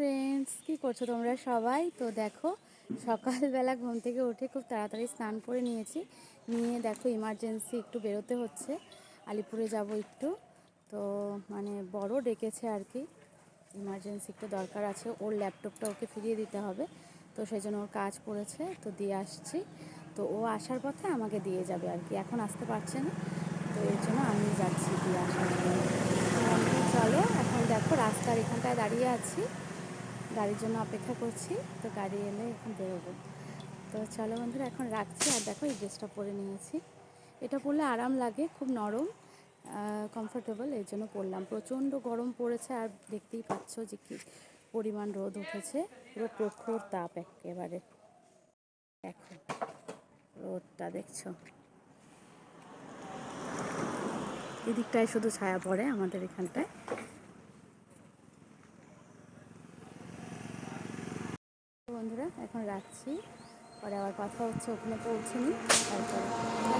Friends কি করছ তোমরা সবাই? তো দেখো, সকালবেলা ঘুম থেকে উঠে খুব তাড়াতাড়ি স্নান করে নিয়েছি। নিয়ে দেখো ইমার্জেন্সি একটু বেরোতে হচ্ছে। আলিপুরে যাব একটু। তো মানে বড় ডেকেছে আর কি। ইমার্জেন্সি একটু দরকার আছে। ওর ল্যাপটপটা ওকে ফিরিয়ে দিতে হবে। তো সেই জন্য ওর কাজ পড়েছে। তো দিয়ে আসছি। তো ও আসার পথে আমাকে দিয়ে যাবে আর কি। এখন আসতে পারছে না। তো এর জন্য আমি যাচ্ছি দিয়ে আসার চলো, এখন দেখো রাস্তার এখানটায় দাঁড়িয়ে আছি। গাড়ির জন্য অপেক্ষা করছি, তো গাড়ি এলে এখন বেরোবো। তো চলো বন্ধুরা, এখন রাখছি। আর দেখো, এই ড্রেসটা পরে নিয়েছি। এটা পরলে আরাম লাগে, খুব নরম কমফোর্টেবল এই জন্য পরলাম। প্রচণ্ড গরম পড়েছে, আর দেখতেই পাচ্ছ যে কি পরিমাণ রোদ উঠেছে। পুরো প্রখর তাপ একেবারে। দেখো, রোদটা দেখছ? এদিকটায় শুধু ছায়া পড়ে আমাদের এখানটায়। বন্ধুরা এখন রাখছি পরে আবার কথা হচ্ছে ওখানে পৌঁছে নি তারপরে।